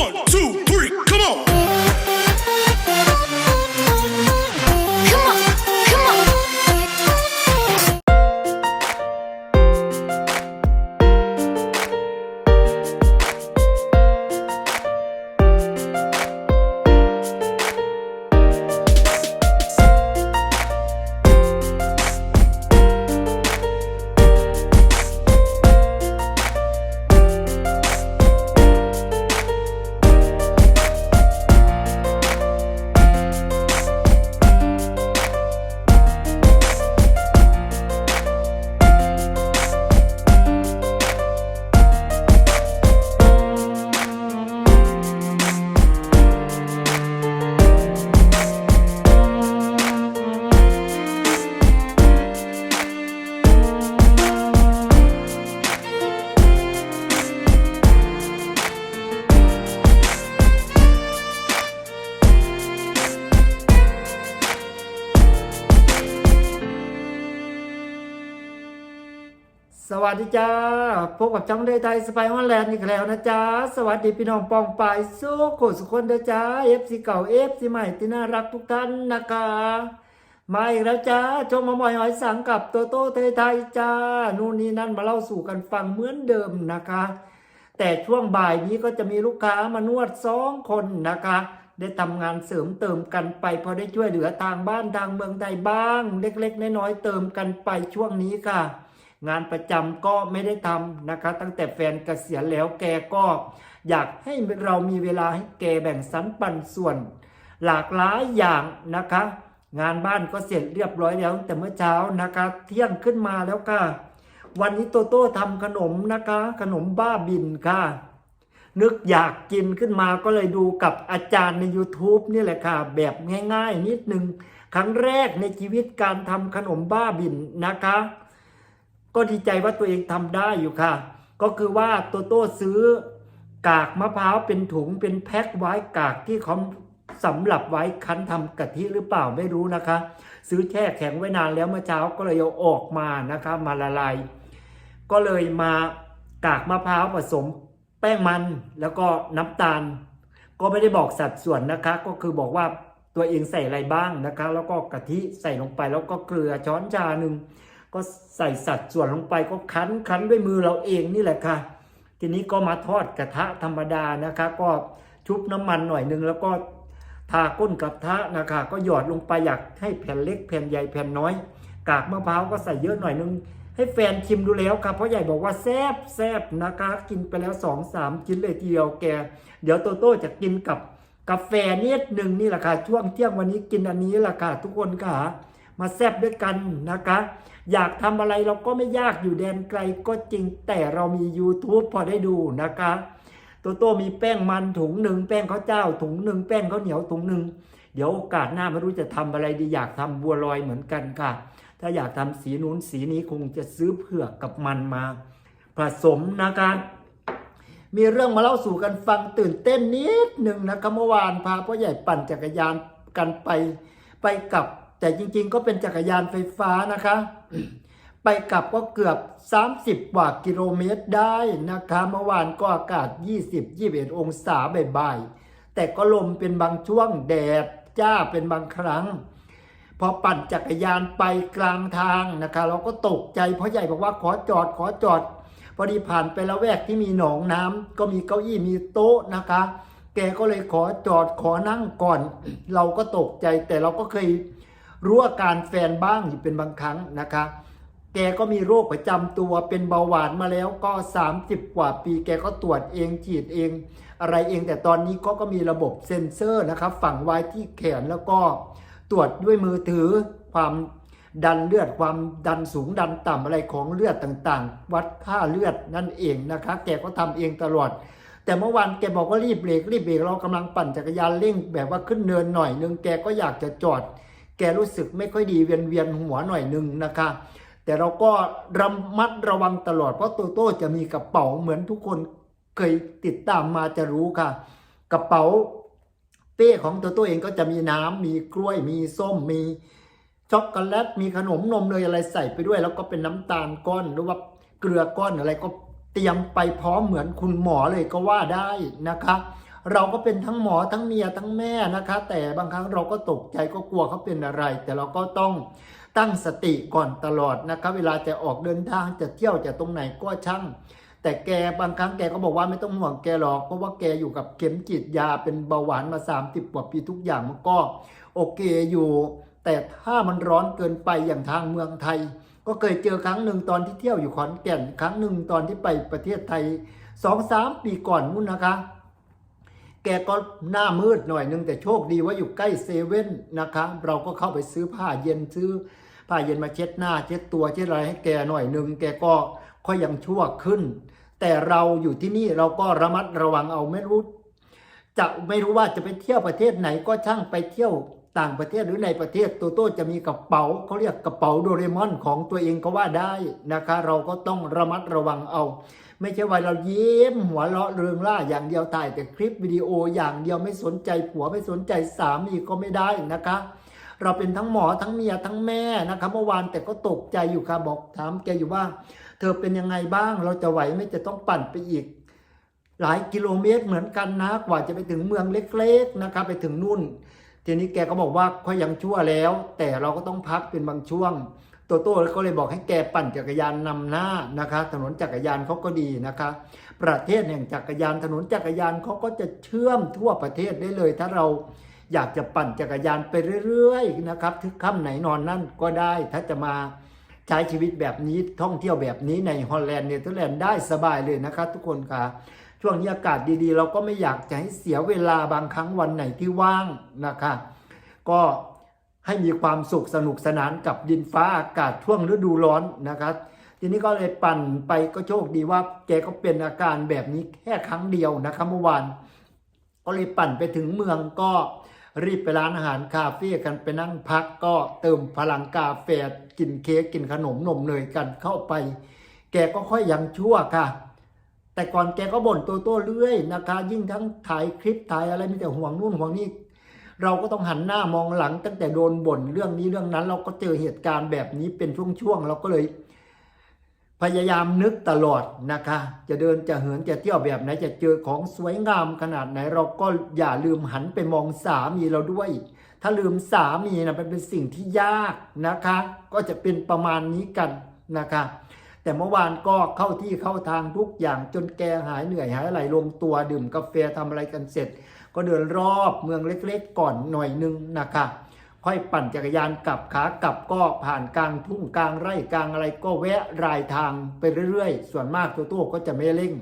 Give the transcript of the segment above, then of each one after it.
One, two, วัสดีจ้า พบกับจ้องเดยไทยสไปฮอนแลนด์อีกแล้วนะจ๊ะสวัสดีพี่น้องปองปายสู้โคสุคนเด้อจ้าเอฟซีเก่าเอฟซีใหม่ที่น่ารักทุกท่านนะคะ มาอีกแล้วจ้าชมมามอยหอยสังกับโตโต้เทยไทยจ้า นู่นนี่นั่นมาเล่าสู่กันฟังเหมือนเดิมนะคะ แต่ช่วงบ่ายนี้ก็จะมีลูกค้ามานวดสองคนนะคะ ได้ทำงานเสริมเติมกันไป พอได้ช่วยเหลือทางบ้านทางเมืองใดบ้าง เล็กๆน้อยๆเติมกันไปช่วงนี้ค่ะ งานประจำก็ไม่ได้ทำนะคะ ตั้งแต่แฟนเกษียณแล้วแกก็อยากให้เรามีเวลาให้แกแบ่งสรรปันส่วน หลากหลายอย่างนะคะ งานบ้านก็เสร็จเรียบร้อยแล้วตั้งแต่เมื่อเช้านะคะ เที่ยงขึ้นมาแล้วค่ะ วันนี้โตโต้ทำขนมนะคะ ขนมบ้าบินค่ะ นึกอยากกินขึ้นมาก็เลยดูกับอาจารย์ใน YouTube นี่แหละค่ะ แบบง่าย ๆ นิดนึงครั้งแรกในชีวิตการทำขนมบ้าบินนะคะ ก็ดีใจว่าตัวเองทำได้อยู่ค่ะ ก็คือว่าโตโต้ซื้อกากมะพร้าวเป็นถุงเป็นแพ็คไว้กากที่เขาสำหรับไว้คั้นทำกะทิหรือเปล่าไม่รู้นะคะ ซื้อแช่แข็งไว้นานแล้วเมื่อเช้าก็เลยเอาออกมานะคะมาละลายก็เลยมากากมะพร้าวผสมแป้งมันแล้วก็น้ำตาล ก็ไม่ได้บอกสัดส่วนนะคะ ก็คือบอกว่าตัวเองใส่อะไรบ้างนะคะ แล้วก็กะทิใส่ลงไปแล้วก็เกลือช้อนชาหนึ่ง ก็ใส่สัดส่วนลงไปก็คั้นคั้นด้วยมือเราเองนี่แหละค่ะ ทีนี้ก็มาทอดกระทะธรรมดานะคะ ก็ชุบน้ำมันหน่อยหนึงแล้วก็ทาก้นกระทะนะคะ ก็หยอดลงไปอยากให้แผ่นเล็กแผ่นใหญ่แผ่นน้อย กากมะพร้าวก็ใส่เยอะหน่อยนึง ให้แฟนชิมดูแล้วครับเพราะใหญ่บอกว่าแซบแซบนะคะ กินไปแล้วสองสามชิ้นเลยทีเดียวแก เดี๋ยวโตโต้จะกินกับกาแฟนิดหนึ่งนี่แหละค่ะช่วงเที่ยงวันนี้กินอันนี้แหละค่ะทุกคนค่ะมาแซบด้วยกันนะคะ อยากทำอะไรเราก็ไม่ยากอยู่แดนไกลก็จริงแต่เรามี YouTube พอได้ดูนะคะโตโตมีแป้งมันถุงหนึ่งแป้งข้าวเจ้า ถุงหนึ่งแป้งข้าวเหนียวถุงหนึ่งเดี๋ยวโอกาสหน้าไม่รู้จะทำอะไรดีอยากทำบัวลอยเหมือนกันค่ะ ถ้าอยากทำสีนู้นสีนี้คงจะซื้อเผือกกับมันมา ผสมนะคะมีเรื่องมาเล่าสู่กันฟังตื่นเต้นนิดหนึ่งนะคะเมื่อวานพาพ่อใหญ่ปั่นจักรยานกันไปไปกับ แต่จริงๆก็เป็นจักรยานไฟฟ้านะคะ ไปกลับก็เกือบ 30 กว่ากิโลเมตรได้นะคะเมื่อวานก็อากาศ 20-21 องศาบ่ายๆแต่ก็ลมเป็นบางช่วงแดดจ้าเป็นบางครั้ง พอปั่นจักรยานไปกลางทางนะคะ เราก็ตกใจเพราะใหญ่บอกว่าขอจอดขอจอดพอดีผ่านไปละแวกที่มีหนองน้ำก็มีเก้าอี้มีโต๊ะนะคะ แกก็เลยขอจอดขอนั่งก่อน เราก็ตกใจแต่เราก็เคย รู้อาการแฟนบ้างอยู่เป็นบางครั้งนะคะ แกก็มีโรคประจำตัวเป็นเบาหวานมาแล้วก็ 30 กว่าปี แกก็ตรวจเองฉีดเอง อะไรเองแต่ตอนนี้ก็ก็มีระบบเซ็นเซอร์นะครับฝังไว้ที่แขนแล้วก็ตรวจด้วยมือถือความดันเลือดความดันสูงดันต่ำอะไรของเลือดต่างๆ วัดค่าเลือดนั่นเองนะคะ แกก็ทำเองตลอด แต่เมื่อวานแกบอกว่ารีบเบรกรีบเบรกเรากำลังปั่นจักรยานเร่งแบบว่าขึ้นเนินหน่อยนึงแกก็อยากจะจอด แกรู้สึกไม่ค่อยดีเวียนเวียนๆหัวหน่อยหนึ่งนะคะ แต่เราก็ระมัดระวังตลอดเพราะโตโต้จะมีกระเป๋าเหมือนทุกคนเคยติดตามมาจะรู้ค่ะ กระเป๋าเป้ของโตโต้เองก็จะมีน้ำมีกล้วย มีส้มมีช็อกโกแลตมีขนมนมเนยอะไรใส่ไปด้วย แล้วก็เป็นน้ำตาลก้อนหรือว่าเกลือก้อนอะไรก็เตรียมไปพร้อมเหมือนคุณหมอเลยก็ว่าได้นะคะ เราก็เป็นทั้งหมอทั้งเมียทั้งแม่นะคะ แต่บางครั้งเราก็ตกใจก็กลัวเขาเป็นอะไร แต่เราก็ต้องตั้งสติก่อนตลอดนะคะเวลาจะออกเดินทางจะเที่ยวจะตรงไหนก็ช่าง แต่แกบางครั้งแกก็บอกว่าไม่ต้องห่วงแกหรอก เพราะว่าแกอยู่กับเข็มจิตยาเป็นเบาหวานมา 30กว่าปีทุกอย่างมันก็โอเคอยู่ แต่ถ้ามันร้อนเกินไปอย่างทางเมืองไทย ก็เคยเจอครั้งหนึ่งตอนที่เที่ยวอยู่ขอนแก่น ครั้งหนึ่งตอนที่ไปประเทศไทยสองสามปีก่อนนู่นนะคะ แกก็หน้ามืดหน่อยนึงแต่โชคดีว่าอยู่ใกล้เซเว่นนะคะ เราก็เข้าไปซื้อผ้าเย็นซื้อ ผ้าเย็นมาเช็ดหน้า เช็ดตัวเช็ดอะไรให้แกหน่อยนึงแกก็ค่อยยังชั่วขึ้น แต่เราอยู่ที่นี่เราก็ระมัดระวังเอาไม่รู้จะไม่รู้ว่าจะไปเที่ยวประเทศไหนก็ช่างไปเที่ยว ต่างประเทศหรือในประเทศโตโต้จะมีกระเป๋าเขาเรียกกระเป๋าโดเรมอนของตัวเองก็ว่าได้นะคะ เราก็ต้องระมัดระวังเอา ไม่ใช่ว่าเรายิ้มหัวเราะเริงร่าอย่างเดียวถ่ายแต่คลิปวิดีโออย่างเดียวไม่สนใจผัวไม่สนใจสามีก็ไม่ได้นะคะ เราเป็นทั้งหมอทั้งเมียทั้งแม่นะคะเมื่อวานแต่ก็ตกใจอยู่ค่ะบอกถามแกอยู่ว่า เธอเป็นยังไงบ้างเราจะไหวไหม่จะต้องปั่นไปอีกหลายกิโลเมตรเหมือนกันนะกว่าจะไปถึงเมืองเล็ก ๆนะคะ ไปถึงนู่น ทีนี้แกก็บอกว่าก็ยังชั่วแล้ว แต่เราก็ต้องพักเป็นบางช่วงโตโต้ก็เลยบอกให้แกปั่นจักรยานนำหน้านะคะ ถนนจักรยานเขาก็ดีนะคะ ประเทศแห่งจักรยานถนนจักรยานเขาก็จะเชื่อมทั่วประเทศได้เลย ถ้าเราอยากจะปั่นจักรยานไปเรื่อยๆนะครับทึกค่ำไหนนอนนั่นก็ได้ ถ้าจะมาใช้ชีวิตแบบนี้ท่องเที่ยวแบบนี้ในฮอลแลนด์เนเธอร์แลนด์ได้สบายเลยนะครับทุกคนค่ะ ช่วงนี้อากาศดีๆ เราก็ไม่อยากจะให้เสียเวลาบางครั้งวันไหนที่ว่างนะคะ ก็ให้มีความสุขสนุกสนานกับดินฟ้าอากาศช่วงฤดูร้อนนะครับทีนี้ก็เลยปั่นไปก็โชคดีว่าแกก็เป็นอาการแบบนี้แค่ครั้งเดียวนะครับเมื่อวานก็เลยปั่นไปถึงเมืองก็รีบไปร้านอาหารคาเฟ่กันไปนั่งพักก็เติมพลังกาแฟกินเค้กกินขนมนมเนยกันเข้าไป แกก็ค่อยยังชั่วค่ะ แต่ก่อนแกก็บ่นตัวโต้เรื่อยนะคะ ยิ่งทั้งถ่ายคลิปถ่ายอะไรมีแต่ห่วงนู่นห่วงนี่เราก็ต้องหันหน้ามองหลัง ตั้งแต่โดนบ่นเรื่องนี้เรื่องนั้น เราก็เจอเหตุการณ์แบบนี้เป็นช่วงๆเราก็เลย พยายามนึกตลอดนะคะ จะเดินจะเหินจะเที่ยวแบบไหนจะเจอของสวยงามขนาดไหน เราก็อย่าลืมหันไปมองสามีเราด้วย ถ้าลืมสามีนะมันเป็นสิ่งที่ยากนะคะ ก็จะเป็นประมาณนี้กันนะคะ แต่เมื่อวานก็เข้าที่เข้าทางทุกอย่างจนแกหายเหนื่อยหายอะไรลงตัวดื่มกาแฟทำอะไรกันเสร็จ ก็เดินรอบเมืองเล็กๆ ก่อนหน่อยนึงนะคะค่อยปั่นจักรยานกลับขากลับก็ผ่านกลางทุ่งกลางไร่กลางอะไรก็แวะรายทางไปเรื่อยๆ ส่วนมากตัวตัวก็จะไม่เร่ง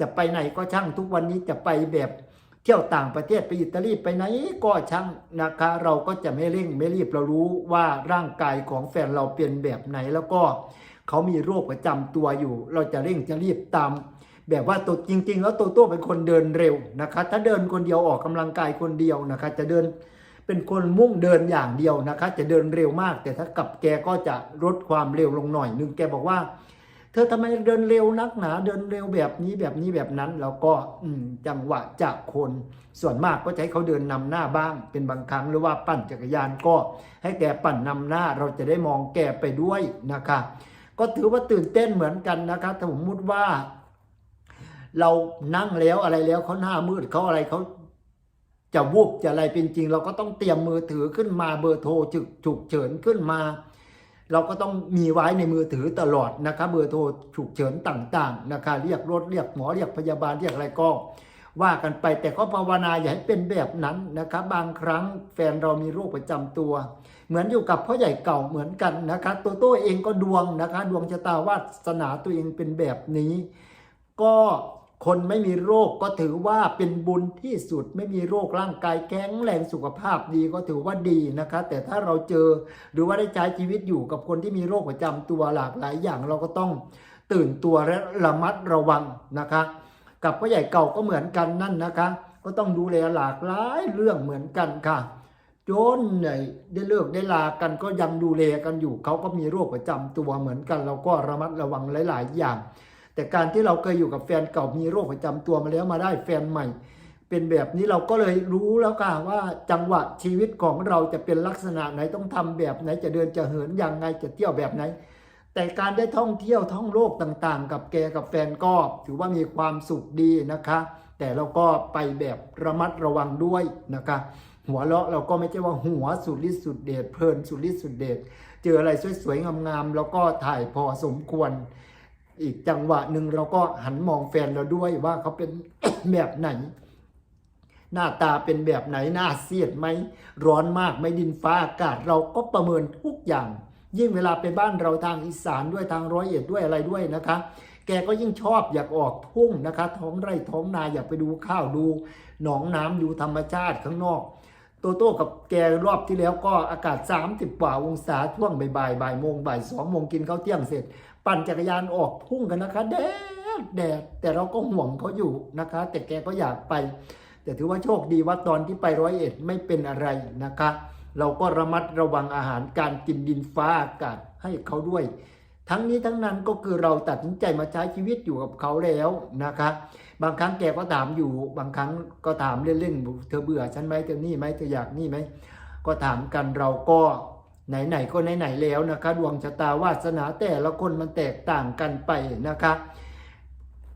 จะไปไหนก็ช่างทุกวันนี้จะไปแบบเที่ยวต่างประเทศไปอิตาลีไปไหนก็ช่างนะคะ เราก็จะไม่เร่งไม่รีบเรารู้ว่าร่างกายของแฟนเราเป็นแบบไหนแล้วก็ เขามีโรคประจำตัวอยู่ เราจะเร่งจะรีบตามแบบว่าตัวจริง ๆ แล้วโตโต้เป็นคนเดินเร็วนะคะถ้าเดินคนเดียวออกกำลังกายคนเดียวนะคะ จะเดินเป็นคนมุ่งเดินอย่างเดียวนะคะ จะเดินเร็วมาก แต่ถ้ากับแกก็จะลดความเร็วลงหน่อยนึงแกบอกว่า เธอทำไมเดินเร็วนักหนา เดินเร็วแบบนี้แบบนี้แบบนั้น แล้วก็จังหวะจากคนส่วนมากก็จะให้เขาเดินนำหน้าบ้าง เป็นบางครั้งหรือว่าปั่นจักรยานก็ ให้แกปั่นนำหน้าเราจะได้มองแกไปด้วยนะคะ ก็ถือว่าตื่นเต้นเหมือนกันนะคะถ้าผมมุติว่า เรานั่งแล้วอะไรแล้วเขาหน้ามืดเขาอะไรเขาจะวูบจะอะไรเป็นจริง เราก็ต้องเตรียมมือถือขึ้นมาเบอร์โทรฉุกฉุกเฉินขึ้นมา เราก็ต้องมีไว้ในมือถือตลอดนะคะเบอร์โทรฉุกเฉินต่าง ๆ นะคะเรียกรถเรียกหมอเรียกพยาบาลเรียกอะไรก็ ว่ากันไปแต่ก็ภาวนาอย่าให้เป็นแบบนั้นนะคะบางครั้งแฟนเรามีโรคประจำตัว เหมือนอยู่กับพ่อใหญ่เก่าเหมือนกันนะคะตัวโต้เองก็ดวงนะคะ ดวงชะตาวาสนาตัวเองเป็นแบบนี้ ก็คนไม่มีโรคก็ถือว่าเป็นบุญที่สุดไม่มีโรคร่างกายแข็งแรงสุขภาพดีก็ถือว่าดีนะคะ แต่ถ้าเราเจอหรือว่าได้ใช้ชีวิตอยู่กับคนที่มีโรคประจำตัวหลากหลายอย่างเราก็ต้องตื่นตัวและระมัดระวังนะคะ กับพ่อใหญ่เก่าก็เหมือนกันนั่นนะคะ ก็ต้องดูแลหลากหลายเรื่องเหมือนกันค่ะจนเนี่ยได้เลิกได้ลากันก็ยังดูแลกันอยู่เขาก็มีโรคประจำตัวเหมือนกัน เราก็ระมัดระวังหลาย ๆ อย่าง แต่การที่เราเคยอยู่กับแฟนเก่ามีโรคประจำตัวมาแล้วมาได้แฟนใหม่ เป็นแบบนี้เราก็เลยรู้แล้วค่ะว่าจังหวะชีวิตของเราจะเป็นลักษณะไหนต้องทำแบบไหนจะเดินจะเหินอย่างไงจะเที่ยวแบบไหน แต่การได้ท่องเที่ยวท่องโลกต่างๆ กับแกกับแฟนก็ถือว่ามีความสุขดีนะคะ แต่เราก็ไปแบบระมัดระวังด้วยนะคะ หัวเราะเราก็ไม่ใช่ว่าหัวสุดฤทธิ์สุดเดชเพลินสุดฤทธิ์สุดเดชเจออะไรสวยๆงามๆแล้วก็ถ่ายพอสมควร อีกจังหวะหนึ่งเราก็หันมองแฟนเราด้วยว่าเขาเป็นแบบไหนหน้าตาเป็นแบบไหนหน้าเสียดไหมร้อนมากไหม่ดินฟ้าอากาศเราก็ประเมินทุกอย่าง ยิ่งเวลาไปบ้านเราทางอีสานด้วยทางร้อยเอ็ดด้วยอะไรด้วยนะคะ แกก็ยิ่งชอบอยากออกทุ่งนะคะ ท้องไร่ท้องนาอยากไปดูข้าวดู หนองน้ำดูธรรมชาติข้างนอก โตโต้กับแกรอบที่แล้วก็อากาศ 30 กว่าองศาช่วงบ่ายบ่ายโมงบ่ายสองโมงกินข้าวเที่ยงเสร็จ ปั่นจักรยานออกทุ่งกันนะคะแดดแดดแต่เราก็ห่วงเขาอยู่นะคะ แต่แกก็อยากไป แต่ถือว่าโชคดีว่าตอนที่ไปร้อยเอ็ดไม่เป็นอะไรนะคะ เราก็ระมัดระวังอาหารการกินดินฟ้าอากาศให้เขาด้วย ทั้งนี้ทั้งนั้นก็คือเราตัดสินใจมาใช้ชีวิตอยู่กับเขาแล้วนะคะบางครั้งแกก็ถามอยู่บางครั้งก็ถามเล่นๆเธอเบื่อฉันไหมเธอนี่ไหมเธออยากนี่ไหมก็ถามกันเราก็ไหนๆก็ไหนๆแล้วนะคะ ดวงชะตาวาสนาแต่ละคนมันแตกต่างกันไปนะคะ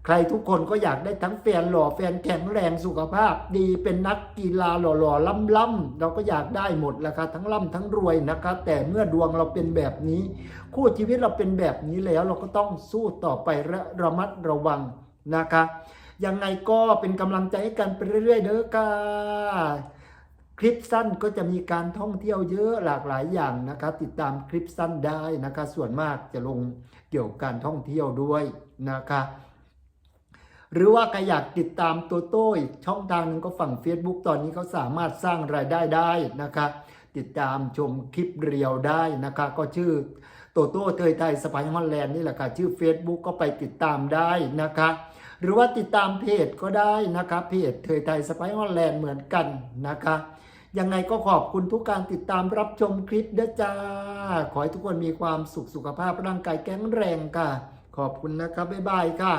ใครทุกคนก็อยากได้ทั้งแฟนหล่อแฟนแข็งแรงสุขภาพ ดีเป็นนักกีฬาหล่อๆล่ำๆเราก็อยากได้หมดแหละค่ะทั้งล่ำทั้งรวยนะคะ แต่เมื่อดวงเราเป็นแบบนี้ คู่ชีวิตเราเป็นแบบนี้แล้วเราก็ต้องสู้ต่อไปและระมัดระวังนะคะยังไงก็เป็นกำลังใจให้กันไปเรื่อยๆเด้อค่ะคลิปสั้นก็จะมีการท่องเที่ยวเยอะหลากหลายอย่างนะคะ ติดตามคลิปสั้นได้นะคะ ส่วนมากจะลงเกี่ยวกับการท่องเที่ยวด้วยนะคะ หรือว่าใครอยากติดตามตัวโต้อีกช่องทางหนึงก็ฝั่ง Facebook ตอนนี้เขาสามารถสร้างรายได้ได้นะคะติดตามชมคลิปเรียวได้นะคะก็ชื่อโตโต้เทยไทยสไปฮอลแลนด์นี่แหละค่ะชื่อ Facebook ก็ไปติดตามได้นะคะหรือว่าติดตามเพจก็ได้นะคะเพจเทยไทยสไปฮอลแลนด์เหมือนกันนะคะยังไงก็ขอบคุณทุกการติดตามรับชมคลิปเด้อจ้า ขอให้ทุกคนมีความสุขสุขภาพร่างกายแข็งแรงค่ะ ขอบคุณนะครับบ๊ายบายค่ะ